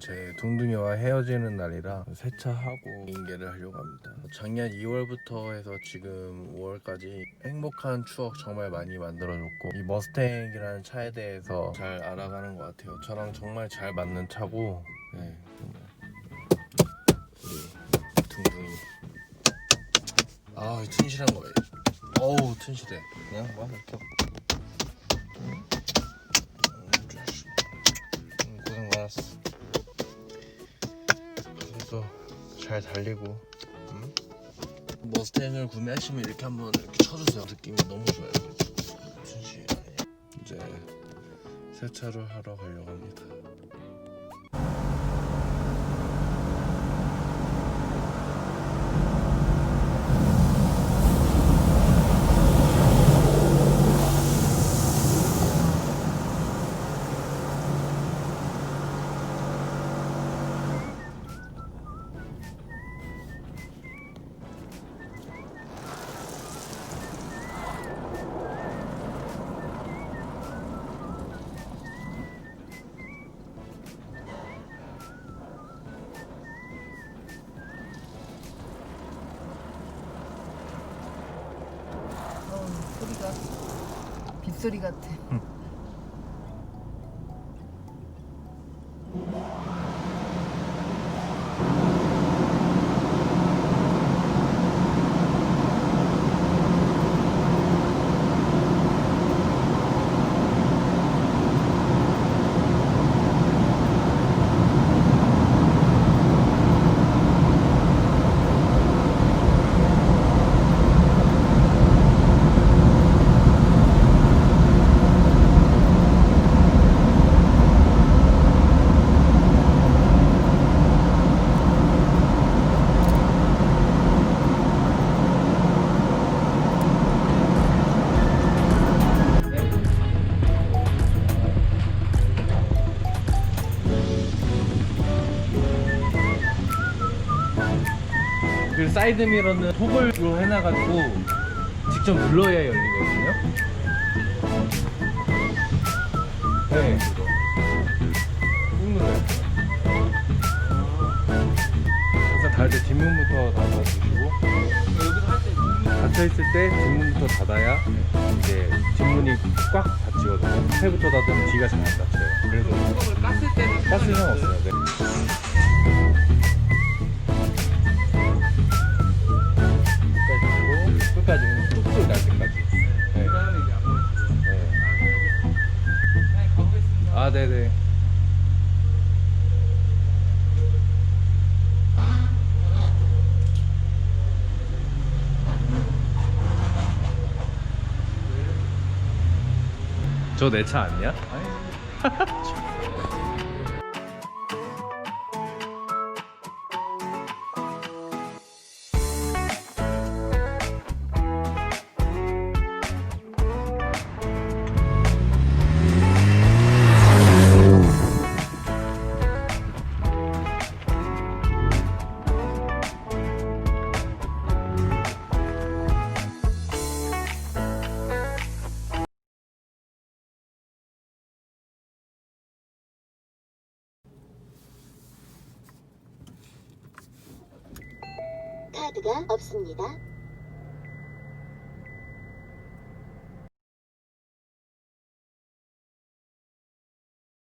제 동둥이와 헤어지는 날이라 세차하고 인계를 하려고 합니다. 작년 2월부터 해서 지금 5월까지 행복한 추억 정말 많이 만들어줬고 이 머스탱이라는 차에 대해서 잘 알아가는 것 같아요. 저랑 정말 잘 맞는 차고 네, 정말 우리 둥둥이 아 튼실한 거예요. 어우 튼실해. 그냥 막 이렇게 음, 자식. 음, 고생 많았어. 잘 달리고. 음? 머스탱을 구매하시면 이렇게 한번 이렇게 쳐주세요. 느낌이 너무 좋아요. 이제 세차를 하러 가려고 합니다. 소리가 빗소리 같아. 그 사이드 미러는 톱을로 해놔가지고 직접 눌러야 열리거든요. 네. 꾹 눌러요. 그래서 달때 뒷문부터 닫아주시고 닫혀 있을 때 뒷문부터 닫아야 이제 뒷문이 꽉 닫히거든요. 새부터 닫으면 뒤가 잘 안 닫혀요. 그래서 깠을 때는 가스는 없어요. 네. 아 네네. 저 내 차 아니야? 카드가 없습니다.